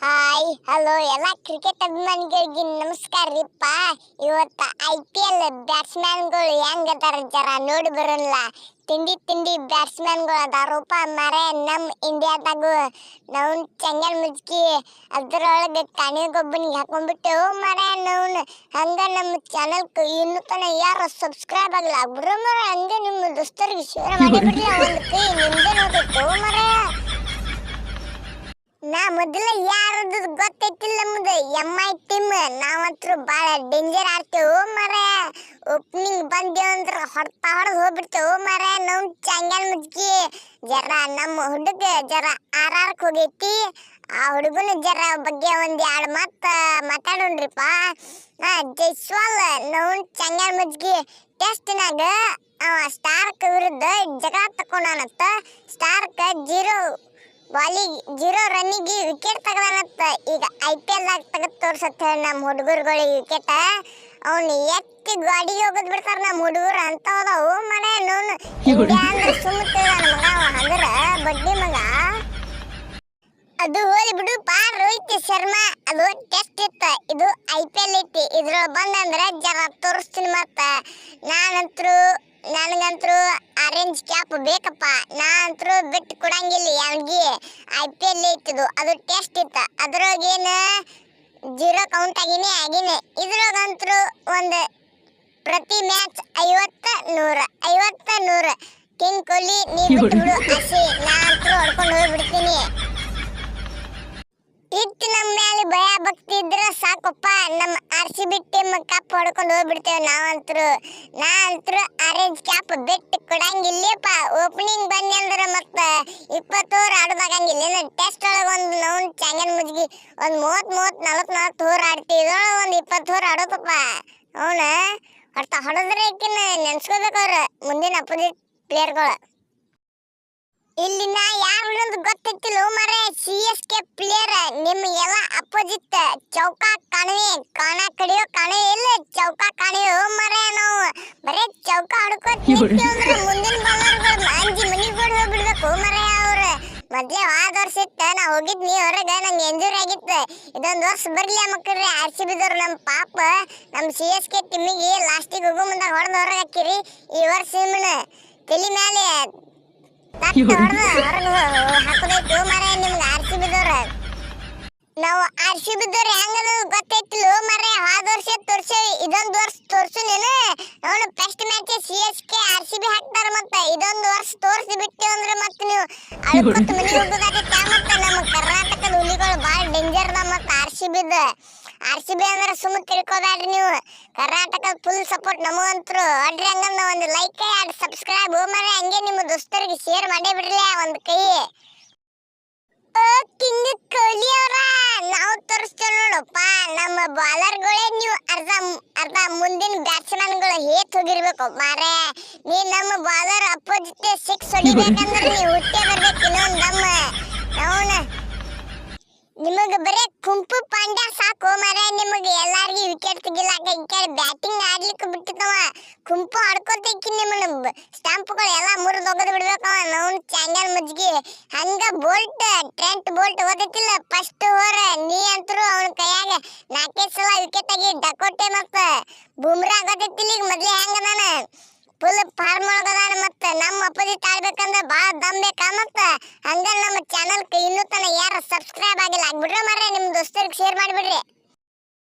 Hi hello ಎಲ್ಲ cricket ಅಭಿಮಾನಿಗಳಿಗೆ ನಮಸ್ಕಾರ ರೀಪ್ಪ. ಇವತ್ತು ಐ ಪಿ ಎಲ್ ಬ್ಯಾಟ್ಸ್ಮ್ಯಾನ್ಗಳು ಹೆಂಗ್ ಅದಾರ ಜರ ನೋಡಿ ಬರೋಲ್ಲ ತಿಂಡಿ ತಿಂಡಿ ಬ್ಯಾಟ್ಸ್ಮ್ಯಾನ್ಗಳು ಅದಾರೂಪ ಮರೆ ನಮ್ಮ ಇಂಡಿಯಾದಾಗು ನಾವು ಚಂಗಲ್ ಮುಜ್ಕಿ ಅದ್ರೊಳಗೆ ಕಣಿಗೊಬ್ಬನಿಗೆ ಹಾಕೊಂಡ್ಬಿಟ್ಟು ಮರೆ ನಾವು ಹಂಗೆ ನಮ್ಮ ಚಾನಲ್ ಇನ್ನೂ ತನ ಯಾರು ಸಬ್ಸ್ಕ್ರೈಬ್ ಆಗಲ್ಲ ಬಿಡ್ರ ಮರ? ಹಂಗೆ ನಿಮ್ಮ ದೋಸ್ತರಿಗೆ ಶೇರ್ ಮಾಡಿ ಬಿಡ್ಲಿ ನಿಮ್ಗೆ ನೋಡಿತ್ತು ಮರೆ. ನಾ ಮೊದಲು ಯಾರದು ಗೊತ್ತೈತಿಲ್ಲ ನಮ್ದು. ಎಂ ಐ ಟೀಮ್ ನಾವಂತರೂ ಭಾಳ ಡೇಂಜರ್ ಆಡ್ತೇವೆ ಮರ ಓಪನಿಂಗ್ ಬಂದೇವು ಅಂದ್ರೆ ಹೊಡ್ತಾ ಹೊಡೆದು ಹೋಗ್ಬಿಡ್ತೇವು ಮರ ನಮ್ಮ ಚಂಗಲ್ ಮುಜ್ಗಿ ಜರ ನಮ್ಮ ಹುಡುಗ ಜರ ಆರ್ ಆರ್ಕ್ ಹೋಗೈತಿ. ಆ ಹುಡುಗನ ಜರ ಬಗ್ಗೆ ಒಂದ್ ಎರಡು ಮಾತು ಮಾತಾಡೋಣ್ರಿಪ್ಪ. ಜೈಸ್ವಾಲ್ ನಾವು ಚಂಗಲ್ ಮುಜ್ಗಿ ಟೆಸ್ಟ್ನಾಗ ಅವ ಸ್ಟಾರ್ಕ್ ವಿರುದ್ಧ ಜಗಳ ತಕೊಂಡಾನತ್ತ ಸ್ಟಾರ್ಕ್ ಜೀರೋ ಬಾಲಿಗೆ ಜೀರೋ ರನ್ನಿಗೆ ವಿಕೆಟ್ ತಗದಾನತ್ತ ಈಗ ಐ ಪಿ ಎಲ್ ದಾಗ ತೆಗೆದು ತೋರ್ಸತ್ತ ನಮ್ಮ ಹುಡುಗರುಗಳಿಗೆ ವಿಕೆಟ್ ಅವ್ನು ಎತ್ತಿ ಗಾಡಿಗೆ ಹೋಗದ್ ಬಿಡ್ತಾರ ನಮ್ಮ ಹುಡುಗರು ಅಂತ ಅದಾವು ಮನೆ ನೋನು ಅಂದ್ರೆ ಸುಮ್ಮತ್ತಿದ ಮಗ ಅವ ಹಂಗರ ಬಡ್ಡಿ ಮಗ. ಅದು ಹೋಲಿ ಬಿಡು ಪಾ ರೋಹಿತ್ ಶರ್ಮಾ. ಅದು ಟೆಸ್ಟ್ ಇತ್ತ. ಇದು ಐ ಪಿ ಎಲ್ ಐತಿ. ಇದ್ರೊಳಗೆ ಬಂದಂದ್ರೆ ಜರ ತೋರಿಸ್ತೀನಿ ಮತ್ತೆ. ನಾನಂತರೂ, ನನಗಂತ್ರು ಆರೆಂಜ್ ಕ್ಯಾಪ್ ಬೇಕಪ್ಪ. ನಾ ಅಂತರೂ ಬಿಟ್ಟು ಕೊಡಂಗಿಲ್ಲ ಯಾವ್ಗಿ ಐ ಪಿ ಎಲ್ ಇತ್ತದು ಅದು ಟೆಸ್ಟ್ ಇತ್ತ. ಅದ್ರೊಳಗೇನು ಜೀರೋ ಕೌಂಟ್ ಆಗಿನೇ ಆಗಿನೇ. ಇದ್ರೊಳಗಂತರೂ ಒಂದು ಪ್ರತಿ ಮ್ಯಾಚ್ ಐವತ್ತ ನೂರ ಐವತ್ತ ನೂರ. ಕಿಂಗ್ ಕೊಹ್ಲಿ ನೀ ಬಿಟ್ಬಿಡು ಹಸಿ. ನಾ ಅಂತೂ ಹೊಡ್ಕೊಂಡು ಹೋಗ್ಬಿಡ್ತೀನಿ. ಇಟ್ಟು ನಮ್ಮ ಮೇಲೆ ಭಯ ಭಕ್ತಿ ಇದ್ರೆ ಸಾಕಪ್ಪ. ನಮ್ಮ R C B team cup ಹೊಡ್ಕೊಂಡು ಹೋಗ್ಬಿಡ್ತೇವೆ ನಾವಂತರು. ನಾ ಅಂತರು ಆರೆಂಜ್ ಕ್ಯಾಪ್ ಬಿಟ್ಟು ಕೊಡಂಗಿಲ್ಲಪ್ಪ. ಓಪನಿಂಗ್ ಬನ್ನಿ ಅಂದ್ರೆ ಮತ್ತೆ ಇಪ್ಪತ್ತು ಓವರ್ ಆಡೋದಾಗಂಗಿಲ್ಲ ಟೆಸ್ಟ್ ಒಳಗೆ ಒಂದು ನಾವು ಚಾಂಗನ್ ಮುಜ್ಗಿ ಒಂದು ಮೂವತ್ತು ಮೂವತ್ತು ನಲ್ವತ್ತು ನಲ್ವತ್ತು ಓವರ್ ಆಡ್ತೀವಿ. ಒಂದು ಇಪ್ಪತ್ತು ಓವರ್ ಆಡೋದಪ್ಪ. ಅವನ ಹೊಡ್ತಾ ಹೊಡೆದ್ರೆ ನೆನ್ಸ್ಕೋಬೇಕು ಅವ್ರು ಮುಂದಿನ ಅಪೋಸಿಟ್ ಪ್ಲೇಯರ್ಗಳು ಇಲ್ಲಿ ನಾ ಯಾರು ಅನ್ನೋದು ಗೊತ್ತೈತಿಲ್ಲ ಮರೆ ಸಿ ಎಸ್ ಕೆ ಪ್ಲೇಯರ್ ನಿಮ್ಗೆಲ್ಲ ಅಪೋಸಿಟ್ ಚೌಕ ಕಾಣುವೆ ಕಾಣ ಕಡಿಯೋ ಕಾಣೆ ಇಲ್ಲ ಚೌಕ ಕಾಣಿಯೋ ಮರೆ ನಾವು. ಬರೇ ಚೌಕ ಹೊಡ್ಕೋತ ಮುಂದಿನ ಬಾಲರ್ಗಳು ಮಾಂಜಿ ಮನಿಗೆ ಕೂಡ ಹೋಗ್ಬಿಡ್ಬೇಕು ಮರೆ ಅವ್ರ. ಮೊದ್ಲೇ ಆದ ವರ್ಷ ಇತ್ತ ನಾ ಹೋಗಿದ್ನಿ ಹೊರಗೆ ನಂಗೆ ಎಂಜೂರಿ ಆಗಿತ್ತು. ಇದೊಂದು ವರ್ಷ ಬರ್ಲಿ ಮಕ್ಕಳ್ರಿ ಆರ್ ಸಿ ಬಿದವ್ರು ನಮ್ಮ ಪಾಪ ನಮ್ಮ ಸಿ ಎಸ್ ಕೆ ಟೀಮಿಗೆ ಲಾಸ್ಟಿಗೆ ಹೋಗೋ ಮುಂದೆ ಹೊಡೆದು ಹೊರಗೆ ಹಾಕಿರಿ ಈ ವರ್ಷ ನಿಮ್ಮನ್ನ ತಲೆ ಮೇಲೆ ನಾವು ಆರ್ ಸಿ ಬಿದವ್ರು ಹೆಂಗದು ಗೊತ್ತೈತಿಲ್ಲ ಮರ ಹೋದ ವರ್ಷ ತೋರ್ಸೇವಿ ಇದೊಂದು ವರ್ಷ ತೋರ್ಸು ನೀನು. ಅವನು first match C S K R C B ಹಾಕ್ತಾರ ಮತ್ತೆ ಇದೊಂದು ವರ್ಷ ತೋರಿಸಿ ಬಿಟ್ಟಿ ಅಂದ್ರೆ ಮತ್ತೆ ನೀವು ಅಳ್ಕೊತ ಮನೆ ಹೋಗೋದಾಗತ್ತೆ ಮತ್ತೆ ನಮ್ಮ ಕರ್ನಾಟಕದ ಹುಲಿಗಳು ಭಾಳ ಡೇಂಜರ್ ಅದ ಮತ್ತೆ ಆರ್ ಸಿ ಬಿದ ಆರ್ ಸಿ ಬಿ ಅಂದ್ರೆ ಸುಮ್ಮ ತಿಳ್ಕೊಬೇಡ್ರಿ ನೀವು. ಕರ್ನಾಟಕ ಫುಲ್ ಸಪೋರ್ಟ್ ನಮಗಂತರು. ಅಡ್ರಿ ಹಂಗಂದ ಒಂದು ಲೈಕ್ ಎರಡು ಸಬ್ಸ್ಕ್ರೈಬ್ ಮರೆ ಹಂಗೆ ನಿಮ್ಮ ದೋಸ್ತರಿಗೆ ಶೇರ್ ಮಾಡೇ ಬಿಡ್ರಿ ಒಂದು ಕೈ. ಕಿಂಗ್ ಕೊಹ್ಲಿ ನಾವು ತೋರಿಸ್ತೇವೆ ನೋಡಪ್ಪ. ನಮ್ಮ ಬಾಲರ್ಗಳೇ ನೀವು ಅರ್ಧ ಅರ್ಧ ಮುಂದಿನ ಬ್ಯಾಟ್ಸ್ಮನ್ಗಳು ಹೇತ್ ಹೋಗಿರ್ಬೇಕು ಮಾರೆ. ನೀ ನಮ್ಮ ಬಾಲರ್ ಅಪೋಸಿಟ್ ಸಿಕ್ಸ್ ಹೊಡಿಬೇಕಂದ್ರೆ ನೀವು ಹುಟ್ಟೆ ಬರ್ಬೇಕು ಇನ್ನೊಂದು ನಮ್ಮ ಅವನ ನಿಮಗೆ ಬರೇ ಕುಂಪು ಪಾಂಡ್ಯ ಸಾಕು ಮರೆ ನಿಮಗೆ ಎಲ್ಲಾರ್ಗಿ ವಿಕೆಟ್ ತೆಗಿಲಾಕ ಈ ಕಡೆ ಬ್ಯಾಟಿಂಗ್ ಆಡ್ಲಿಕ್ಕೆ ಬಿಟ್ಟಿದ್ದವ. ಕುಂಪು ಆಡ್ಕೊತೈಕಿ ನಿಮ್ಮನ್ನ. ಸ್ಟಂಪ್ಗಳು ಎಲ್ಲ ಮುರಿದು ಒಗದು ಬಿಡ್ಬೇಕವ. ನಾವು ಚಾಂಗಲ್ ಮುಜ್ಗಿ ಹಂಗ ಬೋಲ್ಟ್, ಟ್ರೆಂಟ್ ಬೋಲ್ಟ್ ಓದೈತಿಲ್ಲ. ಫಸ್ಟ್ ಓವರ್ ನೀ ಅಂತರೂ ಅವನ ಕೈಯಾಗ ನಾಲ್ಕೈದು ಸಲ ವಿಕೆಟ್ ಆಗಿ ಡಕೋಟೆ ಮತ್ತ ಬುಮ್ರಾ ಗೊತ್ತೈತಿಲ್ಲ ಈಗ ಮೊದ್ಲೇ ಹೆಂಗದಾನ ಫುಲ್ ಫಾರ್ಮ್ ಒಳಗದಾನ ಮತ್ತ. ನಮ್ಮ ಅಪೋಸಿಟ್ ಆಡ್ಬೇಕಂದ್ರೆ ಭಾಳ ದಮ್ ಬೇಕಾ ಮತ್ತ? ಹಂಗ ನಮ್ಮ ಚಾನಲ್ ಇನ್ನೂ ತನ ಯಾರು ಸಬ್ಸ್ಕ್ರೈಬ್ ಆಗಿಲ್ಲ. ಆಗ್ಬಿಡ್ರಿ ಮಾರ್ರೆ ನಿಮ್ಮ ದೋಸ್ತರಿಗೆ ಶೇರ್ ಮಾಡಿಬಿಡ್ರಿ.